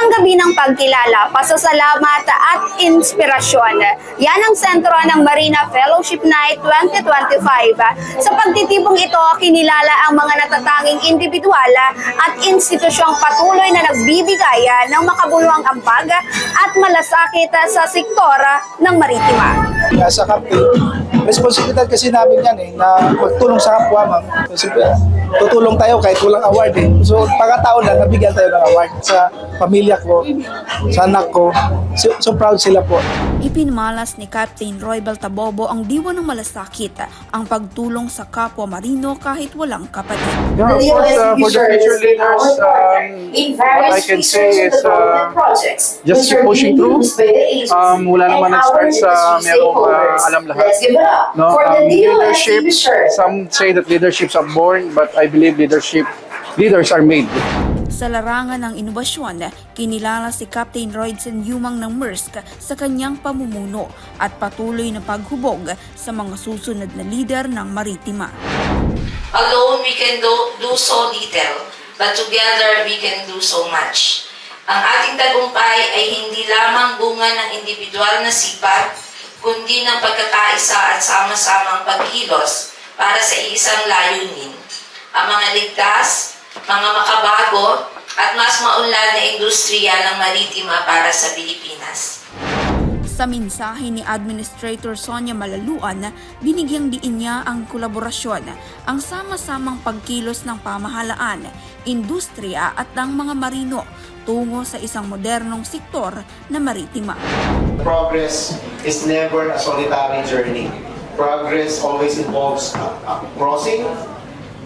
Isang gabi ng pagkilala, pasasalamat at inspirasyon. Yan ang sentro ng Marina Fellowship Night 2025. Sa pagtitipong ito, kinilala ang mga natatanging individual at institusyong patuloy na nagbibigay ng makabuluhang ambag at malasakit sa sektor ng maritima. As a captain, responsibilidad kasi namin yan eh, na magtulong sa kapwa ma'am. Kasi uh, tutulong tayo kahit walang award eh. So pagkataon na nabigyan tayo ng award sa pamilya ko, sa anak ko. So, so proud sila po. Ipinmalas ni Captain Roy Baltabobo ang diwa ng malasakit ang pagtulong sa kapwa marino kahit walang kapatid. Yeah, of course, uh, for the future leaders, um, what I can say is uh, just keep pushing through. Um, wala naman nag-start sa merong uh, alam lahat. No, um, leadership, some say that leaderships are born, but I believe leadership leaders are made. Sa larangan ng inobasyon, kinilala si Captain Roydson Yumang ng Maersk sa kanyang pamumuno at patuloy na paghubog sa mga susunod na lider ng maritima. Alone, we can do, do so little, but together, we can do so much. Ang ating tagumpay ay hindi lamang bunga ng individual na sipag, kundi ng pagkakaisa at sama-samang pagkilos para sa isang layunin. Ang mga ligtas, mga makabago, at mas maunlad na industriya ng maritima para sa Pilipinas. Sa mensahe ni Administrator Sonia Malaluan, binigyang diin niya ang kolaborasyon, ang sama-samang pagkilos ng pamahalaan, industriya at ng mga marino tungo sa isang modernong sektor na maritima. progress is never a solitary journey. Progress always involves a, crossing,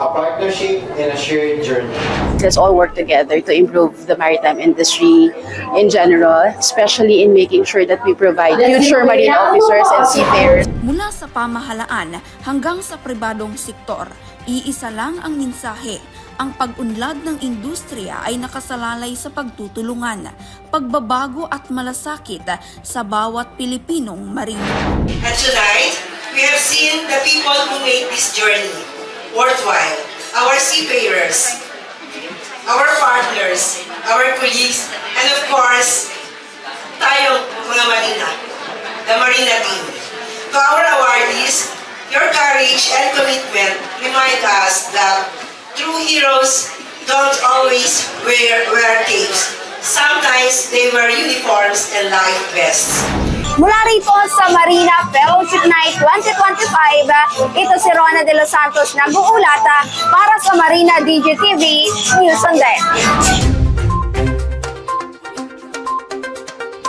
a partnership, and a shared journey. Let's all work together to improve the maritime industry in general, especially in making sure that we provide future marine officers and seafarers Mula sa pamahalaan hanggang sa pribadong sektor, iisa lang ang mensahe. Ang pag-unlad ng industriya ay nakasalalay sa pagtutulungan, pagbabago at malasakit sa bawat Pilipinong marino. And tonight, we have seen the people who made this journey worthwhile. Our seafarers, our partners, our colleagues, and of course, tayo mga Marina, the Marina team. To our awardees, your courage and commitment remind us that true heroes don't always wear, wear capes. Sometimes they wear uniforms and life vests. Mula rito sa Marina Fellowship Night 2025, ito si Rona de los Santos nag-uulata para sa Marina DGTV News on Deck.